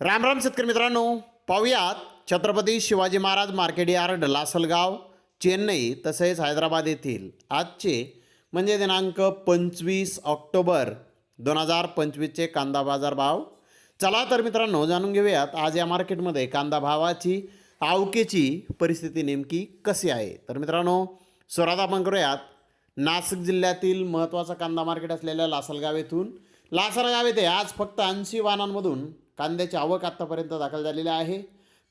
राम राम शेतकरी मित्रांनो. पाहुयात छत्रपती शिवाजी महाराज मार्केट यार्ड लासलगाव चेन्नई तसेच हैदराबाद येथील. आजचे म्हणजे दिनांक पंचवीस ऑक्टोबर दोन हजार पंचवीसचे कांदा बाजार भाव. चला तर मित्रांनो जाणून घेऊयात आज या मार्केटमध्ये कांदा भावाची आवकेची परिस्थिती नेमकी कशी आहे. तर मित्रांनो सुरुवात आपण करूयात. नाशिक जिल्ह्यातील महत्त्वाचा कांदा मार्केट असलेल्या लासलगाव येथून लासलगाव येथे आज फक्त ऐंशी वाहनांमधून कांद्याची आवक आत्तापर्यंत दाखल झालेली आहे.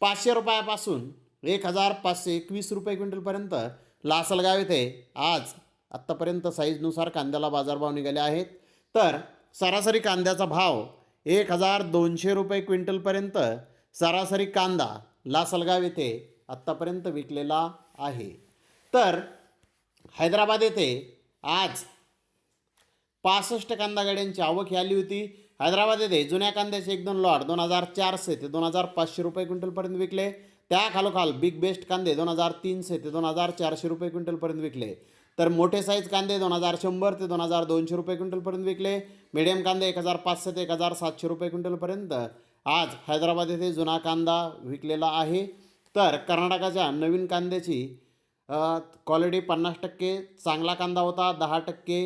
पाचशे रुपयापासून एक हजार पाचशे एकवीस रुपये क्विंटलपर्यंत लासलगाव येथे आज आत्तापर्यंत साईजनुसार कांद्याला बाजारभाव निघाले आहेत. तर सरासरी कांद्याचा भाव एक हजार दोनशे रुपये क्विंटलपर्यंत सरासरी कांदा लासलगाव येथे आत्तापर्यंत विकलेला आहे. तर हैदराबाद येथे आज पासष्ट कांदा गाड्यांची आवक ही आली होती. हैदराबाद येथे जुन्या कांद्याचे एक दोन लॉट दोन हजार चारशे ते दोन हजार पाचशे रुपये क्विंटलपर्यंत विकले. त्या खालोखाल बिग बेस्ट कांदे दोन हजार तीनशे ते दोन हजार चारशे रुपये क्विंटलपर्यंत विकले. तर मोठे साईज कांदे दोन हजार शंभर ते दोन हजार दोनशे रुपये क्विंटलपर्यंत विकले. मिडियम कांदे एक हजार पाचशे ते एक हजार सातशे रुपये क्विंटलपर्यंत आज हैदराबाद येथे जुना कांदा विकलेला आहे. तर कर्नाटकाच्या नवीन कांद्याची क्वालिटी पन्नास टक्के चांगला कांदा होता दहा टक्के.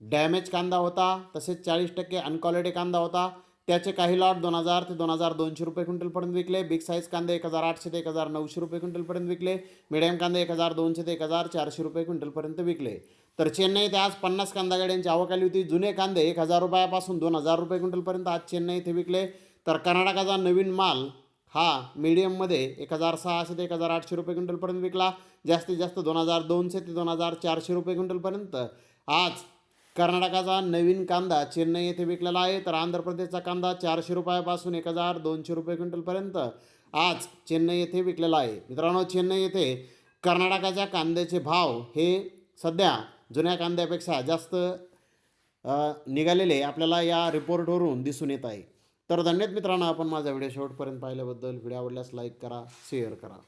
डॅमेज कांदा होता तसेच चाळीस टक्के अनक्वालिटी कांदा होता. त्याचे काही लॉट दोन हजार ते दोन हजार दोनशे रुपये क्विंटलपर्यंत विकले. बिग साईज कांदे एक हजार आठशे ते एक हजार नऊशे रुपये क्विंटलपर्यंत विकले. मिडियम कांदे एक हजार दोनशे ते एक हजार चारशे रुपये क्विंटलपर्यंत विकले. तर चेन्नई ते आज पन्नास कांदा गाड्यांची आवक आली होती. जुने कांदे एक हजार रुपयापासून दोन हजार रुपये क्विंटलपर्यंत आज चेन्नई इथे विकले. तर कर्नाटकाचा नवीन माल हा मीडियममध्ये एक हजार सहाशे ते एक हजार आठशे रुपये क्विंटलपर्यंत विकला. जास्तीत जास्त दोन हजार दोनशे ते दोन हजार चारशे रुपये क्विंटलपर्यंत आज कर्नाटकाचा नवीन कांदा चेन्नई येथे विकलेला आहे तर आंध्र प्रदेशचा कांदा चारशे रुपयापासून एक हजार दोनशे रुपये क्विंटलपर्यंत आज चेन्नई येथे विकलेला आहे. मित्रांनो चेन्नई येथे कर्नाटकाच्या कांद्याचे भाव हे सध्या जुन्या कांद्यापेक्षा जास्त निघालेले आपल्याला या रिपोर्टवरून दिसून येत आहे. तर धन्यवाद मित्रांनो आपण माझा व्हिडिओ शेवटपर्यंत पाहिल्याबद्दल. व्हिडिओ आवडल्यास लाईक करा शेअर करा.